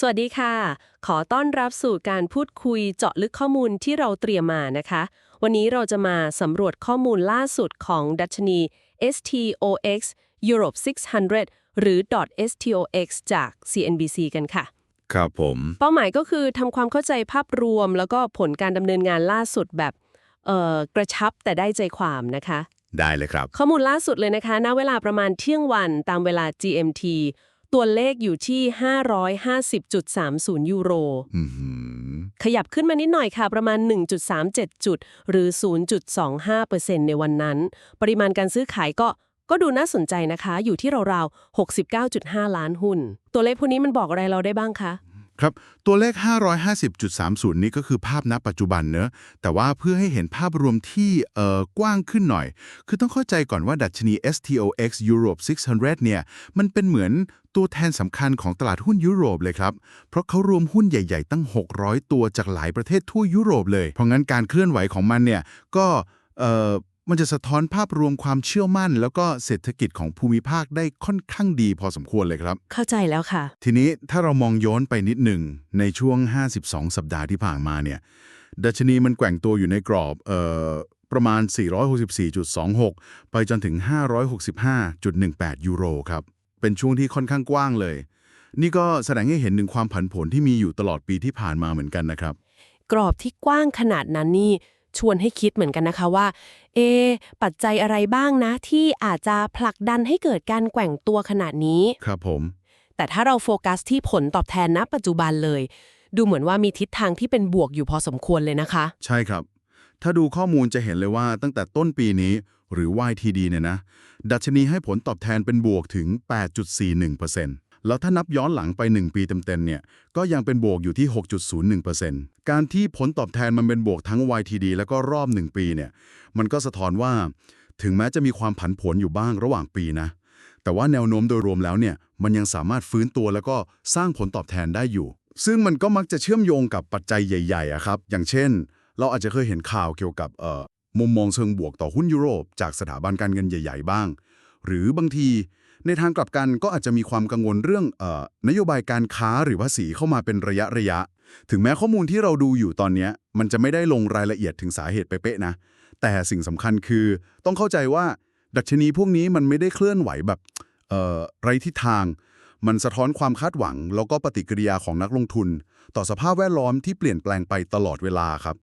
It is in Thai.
สวัสดีค่ะ ขอต้อนรับสู่การพูดคุยเจาะลึกข้อมูลที่เราเตรียมมานะคะ วันนี้เราจะมาสำรวจข้อมูลล่าสุดของดัชนี STOX Europe 600 หรือ .STOX จาก CNBC กันค่ะ ครับผม เป้าหมายก็คือทำความเข้าใจภาพรวม แล้วก็ผลการดำเนินงานล่าสุดแบบเอ่อกระชับแต่ได้ใจความนะคะ ได้เลยครับ ข้อมูลล่าสุดเลยนะคะ ณ เวลาประมาณเที่ยงวันตามเวลา GMT ตัวเลขอยู่ที่ 550.30 ยูโรอือหือขยับขึ้นมานิดหน่อยค่ะ ประมาณ 1.37 จุด หรือ 0.25%ในวันนั้น ปริมาณการซื้อขายก็ก็ดูน่าสนใจนะคะ อยู่ที่ราวๆ 69.5 ล้านหุ้น ตัวเลขพวกนี้มันบอกอะไรเราได้บ้างคะ ครับ ตัวเลข 550.30 นี้ก็คือภาพณปัจจุบันเนอะแต่ว่าเพื่อให้เห็นภาพรวมที่เอ่อกว้างขึ้นหน่อย คือต้องเข้าใจก่อนว่าดัชนี STOX Europe 600 เนี่ย มันเป็นเหมือนตัวแทนสำคัญของตลาดหุ้นยุโรปเลยครับ เพราะเขารวมหุ้นใหญ่ ๆ ตั้ง 600 ตัวจากหลายประเทศทั่วยุโรปเลย เพราะงั้นการเคลื่อนไหวของมันเนี่ยก็เอ่อ มันจะสะท้อนภาพรวมความเชื่อมั่น แล้วก็เศรษฐกิจของภูมิภาคได้ค่อนข้างดีพอสมควรเลยครับ เข้าใจแล้วค่ะ ทีนี้ถ้าเรามองย้อนไปนิดหนึ่งในช่วง 52 สัปดาห์ที่ผ่านมาเนี่ยดัชนีมันแกว่งตัวอยู่ในกรอบเอ่อประมาณ 464.26 ไปจนถึง 565.18 ยูโรครับ เป็นช่วงที่ค่อนข้างกว้างเลย นี่ก็แสดงให้เห็นถึงความผันผวนที่มีอยู่ตลอดปีที่ผ่านมาเหมือนกันนะครับ กรอบที่กว้างขนาดนั้นนี่ ชวนให้คิดเหมือนกันนะคะว่า เอะปัจจัยอะไรบ้างนะ ที่อาจจะผลักดันให้เกิดการแกว่งตัวขนาดนี้ ครับผม แต่ถ้าเราโฟกัสที่ผลตอบแทนณปัจจุบันเลย ดูเหมือนว่ามีทิศทางที่เป็นบวกอยู่พอสมควรเลยนะคะ ใช่ครับ ถ้าดูข้อมูลจะเห็นเลยว่าตั้งแต่ต้นปีนี้หรือ YTD เนี่ยนะ ดัชนีให้ผลตอบแทนเป็นบวกถึง 8.41% แล้วถ้านับย้อนหลังไป 1 ปีเต็มๆเนี่ย ก็ยังเป็นบวกอยู่ที่ 6.01%การที่ผลตอบแทนมันเป็นบวกทั้ง YTD แล้วก็รอบ 1 ปีเนี่ย มันก็สะท้อนว่า ถึงแม้จะมีความผันผวนอยู่บ้างระหว่างปีนะ แต่ว่าแนวโน้มโดยรวมแล้วเนี่ย มันยังสามารถฟื้นตัวแล้วก็สร้างผลตอบแทนได้อยู่ ซึ่งมันก็มักจะเชื่อมโยงกับปัจจัยใหญ่ๆอะครับ อย่างเช่น เราอาจจะเคยเห็นข่าวเกี่ยวกับเอ่อมุมมองเชิงบวกต่อหุ้นยุโรป จากสถาบันการเงินใหญ่ ๆ บ้าง หรือบางที ในทางกลับกันก็อาจจะมีความกังวลเรื่องเอ่อนโยบายการค้าหรือภาษีเข้ามาเป็นระยะระยะ ถึงแม้ข้อมูลที่เราดูอยู่ตอนนี้มันจะไม่ได้ลงรายละเอียดถึงสาเหตุเป๊ะๆนะ แต่สิ่งสำคัญคือต้องเข้าใจว่าดัชนีพวกนี้มันไม่ได้เคลื่อนไหวแบบไร้ทิศทาง มันสะท้อนความคาดหวัง แล้วก็ปฏิกิริยาของนักลงทุน ต่อสภาพแวดล้อมที่เปลี่ยนแปลงไปตลอดเวลาครับ